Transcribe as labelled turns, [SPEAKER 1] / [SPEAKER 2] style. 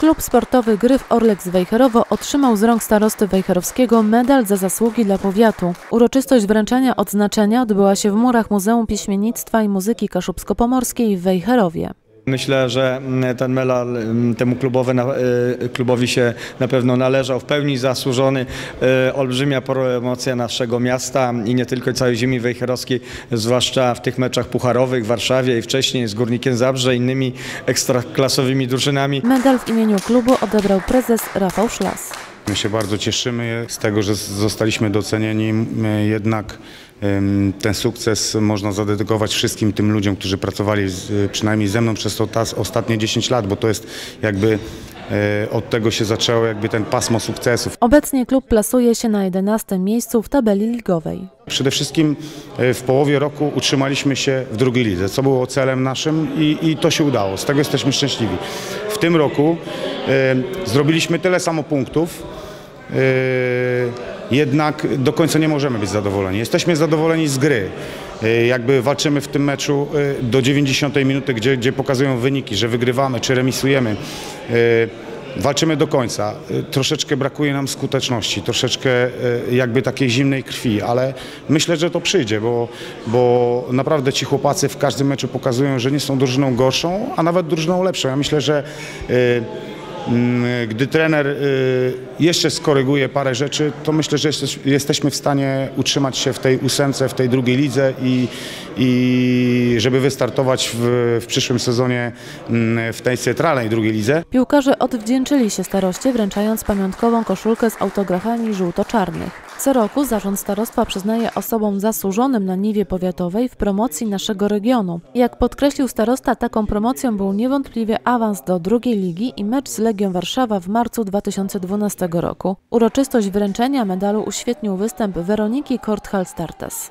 [SPEAKER 1] Klub sportowy Gryf Orlek z Wejherowo otrzymał z rąk starosty wejherowskiego medal za zasługi dla powiatu. Uroczystość wręczenia odznaczenia odbyła się w murach Muzeum Pieśmiennictwa i Muzyki Kaszubsko-Pomorskiej w Wejherowie.
[SPEAKER 2] Myślę, że mm, ten medal mm, temu klubowy, na- y, klubowi się na pewno należał, w pełni zasłużony. Y, Olbrzymia promocja naszego miasta i nie tylko całej ziemi wejherowskiej, zwłaszcza w tych meczach pucharowych w Warszawie i wcześniej z Górnikiem Zabrze, innymi ekstraklasowymi drużynami.
[SPEAKER 1] Medal w imieniu klubu odebrał prezes Rafał Szlas.
[SPEAKER 3] My się bardzo cieszymy z tego, że zostaliśmy docenieni. Jednak ten sukces można zadedykować wszystkim tym ludziom, którzy pracowali z, przynajmniej ze mną przez to ostatnie 10 lat, bo to jest jakby e, od tego się zaczęło jakby ten pasmo sukcesów.
[SPEAKER 1] Obecnie klub plasuje się na 11 miejscu w tabeli ligowej.
[SPEAKER 3] Przede wszystkim e, w połowie roku utrzymaliśmy się w drugiej lidze, co było celem naszym i, i to się udało. Z tego jesteśmy szczęśliwi. W tym roku e, zrobiliśmy tyle samo punktów, jednak do końca nie możemy być zadowoleni. Jesteśmy zadowoleni z gry. E, Jakby walczymy w tym meczu e, do 90 minuty, gdzie, gdzie pokazują wyniki, że wygrywamy czy remisujemy. Walczymy do końca. Troszeczkę brakuje nam skuteczności, troszeczkę jakby takiej zimnej krwi, ale myślę, że to przyjdzie, bo, bo naprawdę ci chłopacy w każdym meczu pokazują, że nie są drużyną gorszą, a nawet drużyną lepszą. Ja myślę, że gdy trener y, jeszcze skoryguje parę rzeczy, to myślę, że jesteś- jesteśmy w stanie utrzymać się w tej ósemce, w tej drugiej lidze i, i żeby wystartować w, w przyszłym sezonie mm, w tej centralnej drugiej lidze.
[SPEAKER 1] Piłkarze odwdzięczyli się staroście, wręczając pamiątkową koszulkę z autografami żółto-czarnych. Co roku zarząd starostwa przyznaje osobom zasłużonym na niwie powiatowej w promocji naszego regionu. Jak podkreślił starosta, taką promocją był niewątpliwie awans do drugiej ligi i mecz z Legią Warszawa w marcu 2012 roku. Uroczystość wręczenia medalu uświetnił występ Weroniki Korthal-Startes.